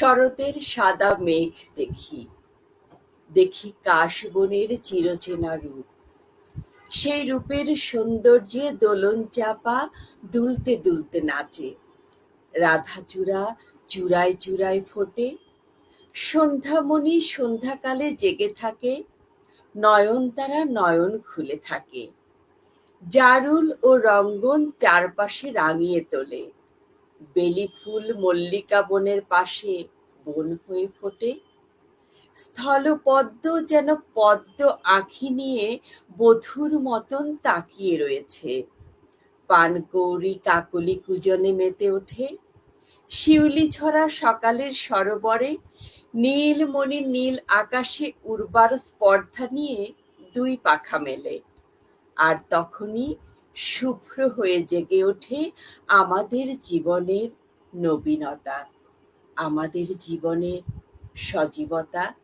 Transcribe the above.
শরতের সাদা মেঘ দেখি, দেখি কাশবনের চিরচেনা রূপ, সেই রূপের সৌন্দর্যে দোলন চাপা দুলতে দুলতে নাচে, রাধাচূড়া চূড়ায় চূড়ায় ফোটে, সন্ধ্যামণি সন্ধ্যাকালে জেগে থাকে, নয়ন তারা নয়ন খুলে থাকে, জারুল ও রঙ্গন চারপাশে রাঙিয়ে তোলে, বেলীফুল মল্লিকা বনের পাশে বন হয়ে ফোটে, স্থলপদ্ম যেন পদ্ম আঁখি নিয়ে বধুর মতন তাকিয়ে রয়েছে, পানকৌড়ি কাকলি কূজনে মেতে ওঠে, শিউলিছড়া সকালের সরোবরে নীলমণি নীল আকাশে উর্বার স্পর্ধা নিয়ে দুই পাখা মেলে, আর তখনই শুভ্র হয়ে জেগে ওঠে আমাদের জীবনের নবীনতা, আমাদের জীবনের সজীবতা।